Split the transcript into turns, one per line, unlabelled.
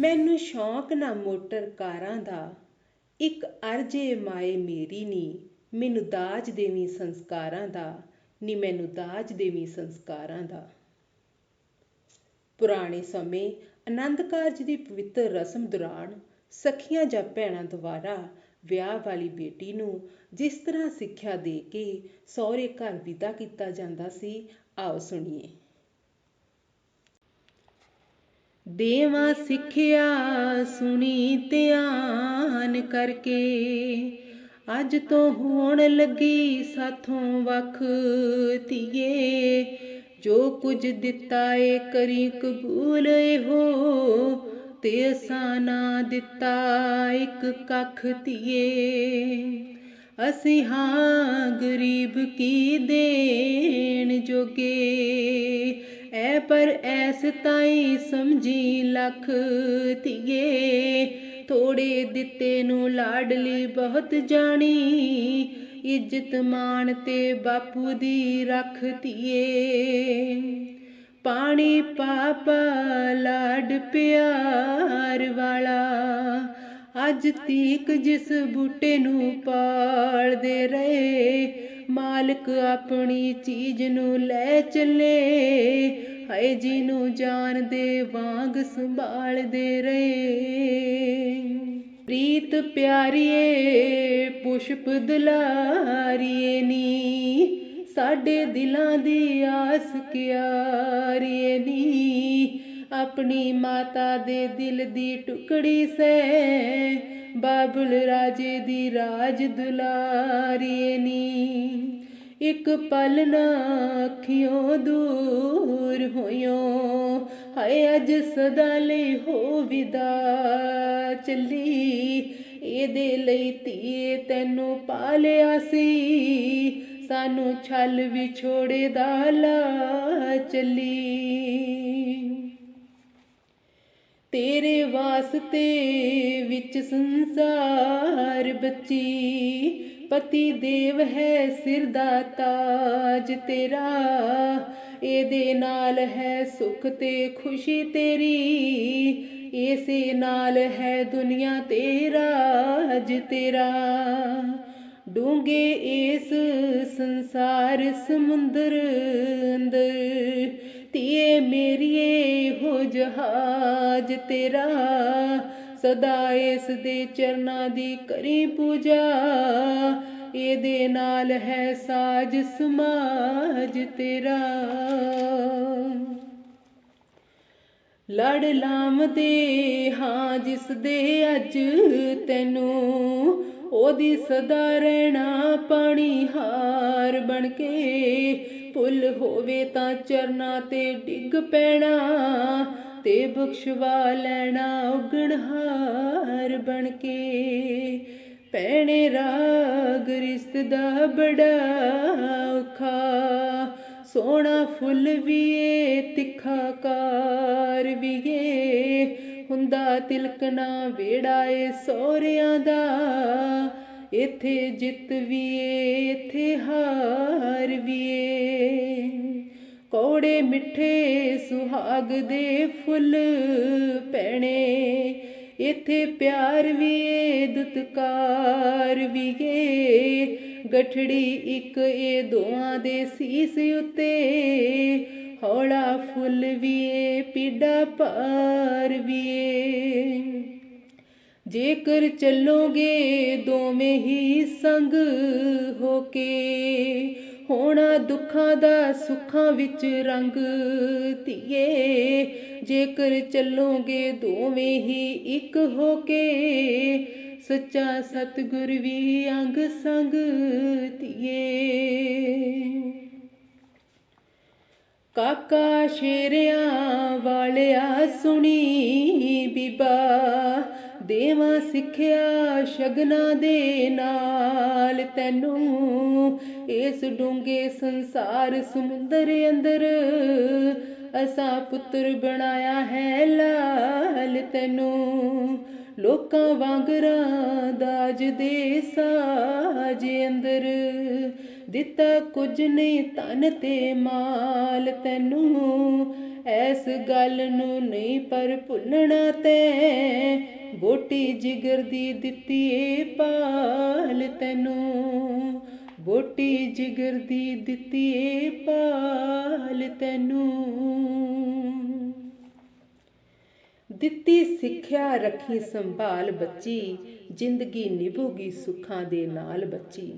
ਮੈਨੂੰ ਸ਼ੌਂਕ ਨਾ ਮੋਟਰ ਕਾਰਾਂ ਦਾ ਇੱਕ ਅਰਜ਼ੇ ਮਾਏ ਮੇਰੀ ਨੀ, ਮੈਨੂੰ ਦਾਜ ਦੇਵੀਂ ਸੰਸਕਾਰਾਂ ਦਾ, ਨੀ ਮੈਨੂੰ ਦਾਜ ਦੇਵੀਂ ਸੰਸਕਾਰਾਂ ਦਾ। ਪੁਰਾਣੇ ਸਮੇਂ ਆਨੰਦ ਕਾਰਜ ਦੀ ਪਵਿੱਤਰ ਰਸਮ ਦੌਰਾਨ ਸਖੀਆਂ ਜਾਂ ਭੈਣਾਂ ਦੁਆਰਾ ਵਿਆਹ ਵਾਲੀ ਬੇਟੀ ਨੂੰ ਜਿਸ ਤਰ੍ਹਾਂ ਸਿੱਖਿਆ ਦੇ ਕੇ ਸਹੁਰੇ ਘਰ ਵਿਦਾ ਕੀਤਾ ਜਾਂਦਾ ਸੀ, ਆਓ ਸੁਣੀਏ। ਦੇਵਾਂ ਸਿੱਖਿਆ ਸੁਣੀ ਧਿਆਨ ਕਰਕੇ। ਅੱਜ ਤੋਂ ਹੋਣ ਲੱਗੀ ਸਾਥੋਂ ਵੱਖ ਧੀਏ, ਜੋ ਕੁਝ ਦਿੱਤਾ ਏ ਕਰੀ ਕਬੂਲ ਹੋ ਤੇ ਅਸਾਂ ਨਾ ਦਿੱਤਾ ਇੱਕ ਕੱਖ ਧੀਏ। ਅਸੀਂ ਹਾਂ ਗਰੀਬ ਕੀ ਦੇਣ ਜੋਗੇ। ਪਰ ਐਸ ਤਾਈ ਸਮਝੀ ਲੱਖ ਧੀਏ। ਥੋੜੇ ਦਿੱਤੇ ਨੂੰ ਲਾਡਲੀ ਬਹੁਤ ਜਾਣੀ। ਇੱਜ਼ਤ ਮਾਣ ਤੇ ਬਾਪੂ ਦੀ ਰੱਖ ਧੀਏ। ਪਾਣੀ ਪਾਪਾ ਲਾਡ ਪਿਆਰ ਵਾਲਾ। ਅੱਜ ਤੀਕ ਜਿਸ ਬੂਟੇ ਨੂੰ ਪਾਲਦੇ ਰਹੇ, ਮਾਲਕ ਆਪਣੀ ਚੀਜ਼ ਨੂੰ ਲੈ ਚੱਲੇ। ਹਾਏ ਜੀ ਨੂੰ ਜਾਨ ਦੇ ਵਾਂਗ ਸੰਭਾਲਦੇ ਰਹੇ। ਪ੍ਰੀਤ ਪਿਆਰੀਏ, ਪੁਸ਼ਪ ਦੁਲਾਰੀਏ ਨੀ, ਸਾਡੇ ਦਿਲਾਂ ਦੀ ਆਸ ਕਿਆਰੀਏ ਨੀ। ਆਪਣੀ ਮਾਤਾ ਦੇ ਦਿਲ ਦੀ ਟੁਕੜੀ ਸੈ ਬਾਬੁਲ ਰਾਜੇ ਦੀ ਰਾਜ ਦੁਲਾਰੀਏ ਨੀ। ਇੱਕ ਪਲ ਨਾ ਅੱਖਿਓਂ ਦੂਰ ਹੋਇਓ। ਹਾਏ, ਅੱਜ ਸਦਾ ਲਈ ਹੋ ਵਿਦਾ ਚੱਲੀ। ਇਹਦੇ ਲਈ ਧੀਏ, ਤੈਨੂੰ ਪਾਲਿਆ ਸੀ। ਸਾਨੂੰ ਛਲ ਵਿਛੋੜੇ ਦਾ ਲਾ ਚੱਲੀ। ਤੇਰੇ ਵਾਸਤੇ ਵਿੱਚ ਸੰਸਾਰ ਬੱਚੀ। ਪਤੀ ਦੇਵ ਹੈ ਸਿਰ ਦਾ ਤਾਜ ਤੇਰਾ, ਇਹਦੇ ਨਾਲ ਹੈ ਸੁਖ ਤੇ ਖੁਸ਼ੀ ਤੇਰੀ ਇਸੇ ਨਾਲ ਹੈ ਦੁਨੀਆ ਤੇ ਰਾਜ ਤੇਰਾ। ਡੂੰਗੇ ਇਸ ਸੰਸਾਰ ਸਮੁੰਦਰ ਅੰਦਰ ਤੀਏ ਮੇਰੀਏ, ਹੋ ਜਹਾਜ ਤੇਰਾ। ਸਦਾ ਇਸ ਦੇ ਚਰਨਾਂ ਦੀ ਕਰੀ ਪੂਜਾ। ਇਹਦੇ ਨਾਲ ਹੈ ਸਾਜ ਸਮਾਜ ਤੇਰਾ। ਲੜ ਲਾਮ ਦੇ ਹਾਂ ਜਿਸ ਦੇ ਅੱਜ ਤੈਨੂੰ, ਉਹਦੀ ਸਦਾ ਰਹਿਣਾ ਪਾਣੀ ਹਾਰ ਬਣ ਕੇ। ਭੁੱਲ ਹੋਵੇ ਤਾਂ ਚਰਨਾਂ ਤੇ ਡਿੱਗ ਪੈਣਾ। ਤੇ ਬਖਸ਼ਵਾ ਲੈਣਾ ਉਗਣਹਾਰ ਬਣ ਕੇ। ਪੈਣੇ ਰਾਗ ਰਿਸ਼ਤ ਦਾ ਬੜਾ ਔਖਾ। ਸੋਹਣਾ ਫੁੱਲ ਵੀ ਏ, ਤਿੱਖਾ ਕਾਰ ਵੀ ਏ। ਹੁੰਦਾ ਤਿਲਕਣਾ ਵੇੜਾ ਏ ਸੋਹਰਿਆਂ ਦਾ। ਇੱਥੇ ਜਿੱਤ ਵੀ ਏ, ਇੱਥੇ ਹਾਰ ਵੀ ਏ। ਕੌੜੇ ਮਿੱਠੇ ਸੁਹਾਗ ਦੇ ਫੁੱਲ ਭੈਣੇ ਇੱਥੇ ਪਿਆਰ ਵੀ ਏ, ਦੁਤਕਾਰ ਵੀ ਏ। ਗਠੜੀ ਇੱਕ ਏ ਦੋਆਂ ਦੇ ਸੀਸ ਉੱਤੇ। ਹੌਲਾ ਫੁੱਲ ਵੀ ਏ ਪੀੜਾ ਭਾਰ ਵੀ ਏ। ਜੇਕਰ ਚੱਲੋਗੇ ਦੋਵੇਂ ਹੀ ਸੰਗ ਹੋ ਕੇ, ਹੋਣਾ ਦੁੱਖਾਂ ਦਾ ਸੁੱਖਾਂ ਵਿੱਚ ਰੰਗ ਧੀਏ, ਜੇਕਰ ਚੱਲੋਗੇ ਦੋਵੇਂ ਹੀ ਇੱਕ ਹੋ ਕੇ, ਸੱਚਾ ਸਤਿਗੁਰ ਵੀ ਅੰਗ ਸੰਗ ਧੀਏ। ਕਾਕਾ ਸ਼ੇਰਿਆਂ ਵਾਲਿਆ ਸੁਣੀ ਬੀਬਾ ਦੇਵਾਂ ਸਿੱਖਿਆ ਸ਼ਗਨਾਂ ਦੇ ਨਾਲ ਤੈਨੂੰ। ਇਸ ਡੂੰਗੇ ਸੰਸਾਰ ਸਮੁੰਦਰ ਅੰਦਰ ਅਸਾਂ ਪੁੱਤਰ ਬਣਾਇਆ ਹੈ ਲਾਲ ਤੈਨੂੰ। ਲੋਕਾਂ ਵਾਂਗਰਾਂ ਦਾਜ ਦੇ ਸਾਜ ਅੰਦਰ ਦਿੱਤਾ ਕੁਝ ਨਹੀਂ ਤਨ ਤੇ ਮਾਲ ਤੈਨੂੰ। ਐਸ ਗੱਲ ਨੂੰ ਨਹੀਂ ਪਰ ਭੁੱਲਣਾ ਤੈ। ਬੋਟੀ ਜਿਗਰ ਦੀ ਦਿੱਤੀ ਏ ਪਾਲ ਤੈਨੂੰ। ਬੋਟੀ ਜਿਗਰ ਦੀ ਦਿੱਤੀ ਏ ਪਾਲ ਤੈਨੂੰ। ਦਿੱਤੀ ਸਿੱਖਿਆ ਰੱਖੀ ਸੰਭਾਲ ਬੱਚੀ, ਜ਼ਿੰਦਗੀ ਨਿਭੂਗੀ ਸੁੱਖਾਂ ਦੇ ਨਾਲ ਬੱਚੀ।